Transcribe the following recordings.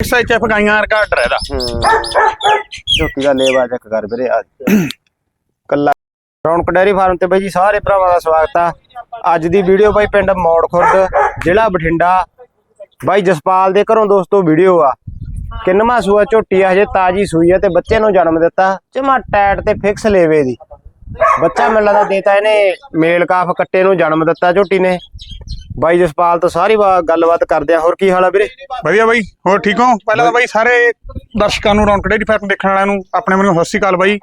H ਗਾਈਆਂ ਵਰਗਾ order ਇਹਦਾ ਝੋਟੀ ਦਾ। ਲੇਵਾ ਚੈੱਕ ਕਰ ਵੀਰੇ, ਅੱਜ। ਕੱਲਾ ਰੌਣਕ ਡੈਰੀ ਫਾਰਮ ਤੇ ਬਾਈ ਜੀ, ਸਾਰੇ ਭਰਾਵਾਂ ਦਾ ਸਵਾਗਤ ਆ। ਅੱਜ ਦੀ ਵੀਡੀਓ ਬਾਈ ਪਿੰਡ ਮੌੜ ਖੁਰਦ ਜ਼ਿਲ੍ਹਾ ਬਠਿੰਡਾ। ਬਾਈ ਜਸਪਾਲ ਦੇ ਘਰੋਂ ਦੋਸਤੋ ਵੀਡੀਓ ਆ। ਕਿੰਨਵਾ ਸੂਆ ਝੋਟੀ ਆ, ਹਜੇ ਤਾਜੀ ਸੂਈ ਆ ਤੇ ਬੱਚੇ ਨੂੰ ਜਨਮ ਦਿੱਤਾ। ਜਮਾ ਟੈਟ ਤੇ ਫਿਕਸ ਲੇਵੇ ਦੀ। ਬੱਚਾ ਮੈਨੂੰ ਲੱਗਦਾ ਦੇਤਾ ਇਹਨੇ ਮੇਲ ਕਾਫ ਕੱਟੇ ਨੂੰ ਜਨਮ ਦਿੱਤਾ ਝੋਟੀ ਨੇ। ਬਾਈ ਜਸਪਾਲ ਤੋਂ ਸਾਰੀ ਵਾ- ਗੱਲਬਾਤ ਕਰਦੇ ਆ ਹੋਰ ਕੀ ਹਾਲ ਆ ਵੀਰੇ? ਵਧੀਆ ਬਾਈ ਹੋਰ ਠੀਕ ਹੋ? ਪਹਿਲਾਂ ਤਾਂ ਬਾਈ ਸਾਰੇ ਦਰਸ਼ਕਾਂ ਨੂੰ ਰੌਣਕ ਡੇਰੀ ਫਾਰਮ ਦੇਖਣ ਵਾਲਿਆਂ ਨੂੰ ਆਪਣੇ ਵੱਲੋਂ ਸਤਿ ਸ਼੍ਰੀ ਅਕਾਲ ਬਾਈ।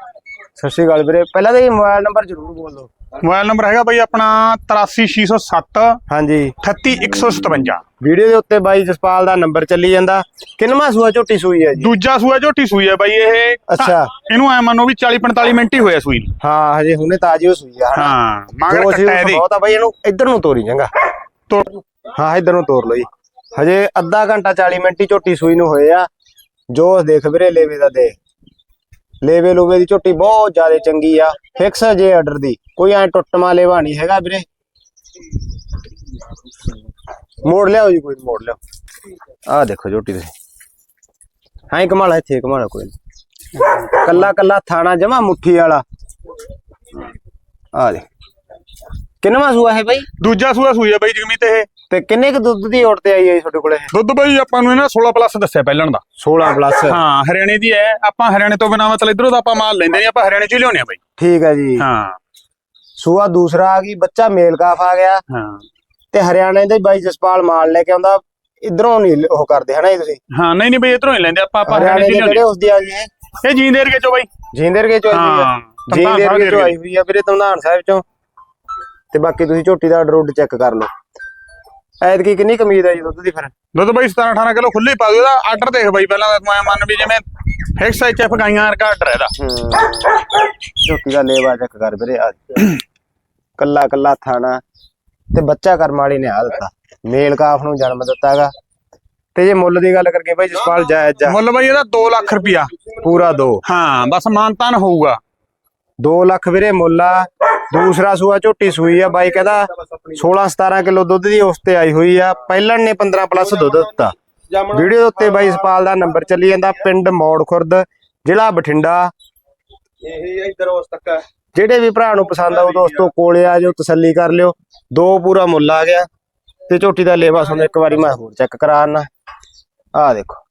ਸਤਿ ਸ਼੍ਰੀ ਅਕਾਲ ਵੀਰੇ। ਪਹਿਲਾਂ ਤਾਂ ਇਹ ਮੋਬਾਈਲ ਨੰਬਰ ਜ਼ਰੂਰ ਬੋਲ। ਦਿਓ ਮੋਬਾਈਲ ਨੰਬਰ ਹੈਗਾ ਬਾਈ ਆਪਣਾ 83607 ਹਾਂਜੀ। 38157 ਵੀਡੀਓ ਦੇ ਉੱਤੇ ਬਾਈ ਜਸਪਾਲ ਦਾ ਨੰਬਰ ਚੱਲੀ ਜਾਂਦਾ। ਕਿੰਨਵਾਂ ਸੂਆ ਝੋਟੀ ਸੂਈ ਹੈ ਜੀ? ਦੂਜਾ ਸੂਆ ਝੋਟੀ ਸੂਈ ਹੈ ਬਾਈ ਇਹ। ਅੱਛਾ। ਇਹਨੂੰ ਐ ਮੰਨੋ ਵੀ 40 45 ਮਿੰਟ ਹੀ ਹੋਇਆ ਸੂਈ ਨੂੰ। ਹਾਂ ਹਜੇ ਹੁਣੇ ਤਾਜੀ ਉਹ ਸੂਈ ਆ ਹਾਂ ਮਗਰ ਜੋ ਸੀ ਕੱਟਾ ਇਹਦੀ। ਬਹੁਤ ਆ ਬਾਈ ਇਹਨੂੰ ਇੱਧਰ ਨੂੰ ਤੋਰੀ ਜਾਂਗਾ ਤੋਂ ਹਾਂ, ਇੱਧਰ ਨੂੰ ਤੋਰ ਲਓ ਜੀ। ਹਜੇ ਅੱਧਾ ਘੰਟਾ 40 ਮਿੰਟ ਹੀ ਝੋਟੀ ਸੂਈ ਨੂੰ ਹੋਏ ਆ। ਜੋ ਦੇਖ ਵੀਰੇ, ਲੇਵੇ ਦਾ ਦੇ ਲੇਵੇ ਲੂਵੇ ਦੀ ਝੋਟੀ ਬਹੁਤ ਜ਼ਿਆਦਾ ਚੰਗੀ ਆ। ਫਿਕਸ ਜੇ ਆਰਡਰ ਦੀ। ਕੋਈ ਐ ਟੁੱਟਮਾ ਲੇਵਾ ਨਹੀਂ ਹੈਗਾ ਵੀਰੇ। ਮੋੜ ਲਿਆਓ ਜੀ, ਕੋਈ ਮੋੜ ਲਿਆਓ। ਆਹ ਦੇਖੋ ਝੋਟੀ ਤੁਸੀਂ ਹਾਂ ਕਮਾਲਾ ਇੱਥੇ ਕਮਾਲਾ ਕੋਈ ਨੀ। ਕੱਲਾ ਕੱਲਾ ਥਾਣਾ ਜਮਾ ਮੁੱਠੀ ਵਾਲਾ। ਆ ਦੇ ਕਿੰਨਵਾਂ ਸੂਆ ਹੈ ਬਾਈ? ਦੂਜਾ ਸੂਆ ਸੂਈ ਹੈ ਬਾਈ ਜਗਮੀਤ ਇਹ। ਤੇ ਕਿੰਨੇ ਕੁ ਦੁੱਧ ਦੀ ਔੜ ਤੇ ਆਈ ਹੈ ਤੁਹਾਡੇ ਕੋਲੇ ਦੁੱਧ ਬਾਈ ਆਪਾਂ ਨੂੰ ਇਹਨਾਂ 16 ਪਲੱਸ ਦੱਸਿਆ ਪਹਿਲਾਂ ਦਾ। 16 ਪਲੱਸ। ਹਾਂ ਹਰਿਆਣੇ ਦੀ ਹੈ। ਆਪਾਂ ਹਰਿਆਣੇ ਤੋਂ ਬਿਨਾਂ ਮਤਲਬ ਇਧਰੋਂ ਦਾ ਆਪਾਂ ਮਾਲ ਲੈਂਦੇ ਨਹੀਂ ਆਪਾਂ ਹਰਿਆਣੇ ਚ ਹੀ ਲਿਆਉਂਦੇ ਆ ਬਾਈ। ਠੀਕ ਹੈ ਜੀ। ਹਾਂ। ਸੂਆ ਦੂਸਰਾ ਆ ਗਈ ਬੱਚਾ ਮੇਲ ਕਾਫ ਆ ਗਿਆ। ਹਾਂ। ਤੇ ਹਰਿਆਣੇ ਦੇ ਬਾਈ ਜਸਪਾਲ ਮਾਲ ਲੈ ਕੇ ਆਉਂਦਾ। ਇਧਰੋਂ ਨਹੀਂ ਉਹ ਕਰਦੇ ਹਨਾ ਜੀ ਤੁਸੀਂ? ਹਾਂ ਨਹੀਂ ਨਹੀਂ ਬਈ ਇਧਰੋਂ ਹੀ ਲੈਂਦੇ ਆਪਾਂ ਆਪਾਂ ਹਰਿਆਣੇ ਦੇ ਜਿਹੜੇ ਉਸ ਦੀ ਆ ਗਈ ਇਹ? ਜੀਂਦੇ ਏਰੀਏ ਚੋਂ ਬਾਈ। ਜੀਂਦਰ ਕੇ ਚੋਂ ਆਈ ਹੋਈ ਆ। ਜੀਂਦਰ ਕੇ ਚੋਂ ਸਾਹਿਬ ਆਈ ਹੋਈ ਆ ਵੀਰੇ ਤੰਦਾਨ ਸਾਹਿਬ ਚੋਂ। ਤੇ ਬਾਕੀ ਤੁਸੀਂ ਝੋਟੀ ਦਾ ਆਰਡਰ ਚੈੱਕ ਕਰ ਲਓ। ਐਤਕੀ ਕਿੰਨੀ ਕਮੀਦ ਆ ਜੀ ਦੁੱਧ ਦੀ ਫਿਰ? ਦੁੱਧ ਬਾਈ 17 18 ਕਿਲੋ ਖੁੱਲੇ ਪਾ ਦਿਓ ਇਹਦਾ ਆਰਡਰ ਦੇਖ ਬਾਈ ਪਹਿਲਾਂ ਤਾਂ ਐਂ ਮੰਨ ਵੀ ਜਿਵੇਂ ਫਿਕਸ ਐਚ ਐਫ ਗਾਈਆਂ ਵਰਗਾ ਆਰਡਰ ਇਹਦਾ ਝੋਟੀ ਦਾ ਲੇਵਾ ਚੈੱਕ ਕਰ ਵੀਰੇ ਅੱਜ। ਕੱਲਾ ਕੱਲਾ ਥਾਣਾ ਤੇ ਬੱਚਾ ਕਰਮ ਵਾਲੀ ਨੇ ਆ ਦਿੱਤਾ। ਮੇਲ ਕਾਫ ਨੂੰ ਜਨਮ ਦਿੱਤਾਗਾ। ਤੇ ਜੇ ਮੁੱਲ ਦੀ ਗੱਲ ਕਰਕੇ ਭਾਈ ਜਸਪਾਲ ਜਾਇਜ਼ ਜਾ ਮੁੱਲ ਬਾਈ ਇਹਦਾ 2 ਲੱਖ ਰੁਪਿਆ ਪੂਰਾ ਦੋ। ਹਾਂ ਬਸ ਮਾਨਤਾਨ ਹੋਊਗਾ। 2 ਲੱਖ ਵੀਰੇ ਮੁੱਲ ਆ। ਦੂਸਰਾ ਸੂਆ ਝੋਟੀ ਸੂਈ ਆ, ਬਾਈ ਕਹਿੰਦਾ 16 17 ਕਿਲੋ ਦੁੱਧ ਦੀ ਉਸ ਤੇ ਆਈ ਹੋਈ ਆ ਪਹਿਲਣ ਨੇ 15 ਪਲੱਸ ਦੁੱਧ ਦਿੱਤਾ। ਵੀਡੀਓ ਦੇ ਉੱਤੇ ਬਾਈ ਜਸਪਾਲ ਦਾ ਨੰਬਰ ਚੱਲੀ ਜਾਂਦਾ, ਪਿੰਡ ਮੌੜ ਖੁਰਦ, ਜ਼ਿਲ੍ਹਾ ਬਠਿੰਡਾ। ਇਹ ਇਧਰ ਉਸ ਤੱਕ ਜਿਹੜੇ ਵੀ ਭਰਾ ਨੂੰ ਪਸੰਦ ਆਉ ਦੋਸਤੋ ਕੋਲੇ ਆ ਜਾਓ, ਤਸੱਲੀ ਕਰ ਲਿਓ। ਦੋ ਪੂਰਾ ਮੁੱਲ ਆ ਗਿਆ ਤੇ ਝੋਟੀ ਦਾ ਲੇਵਾ ਤੁਹਾਨੂੰ ਇੱਕ ਵਾਰੀ ਮੈਂ ਹੋਰ ਚੈੱਕ ਕਰਾਣਾ ਆਹ ਦੇਖੋ।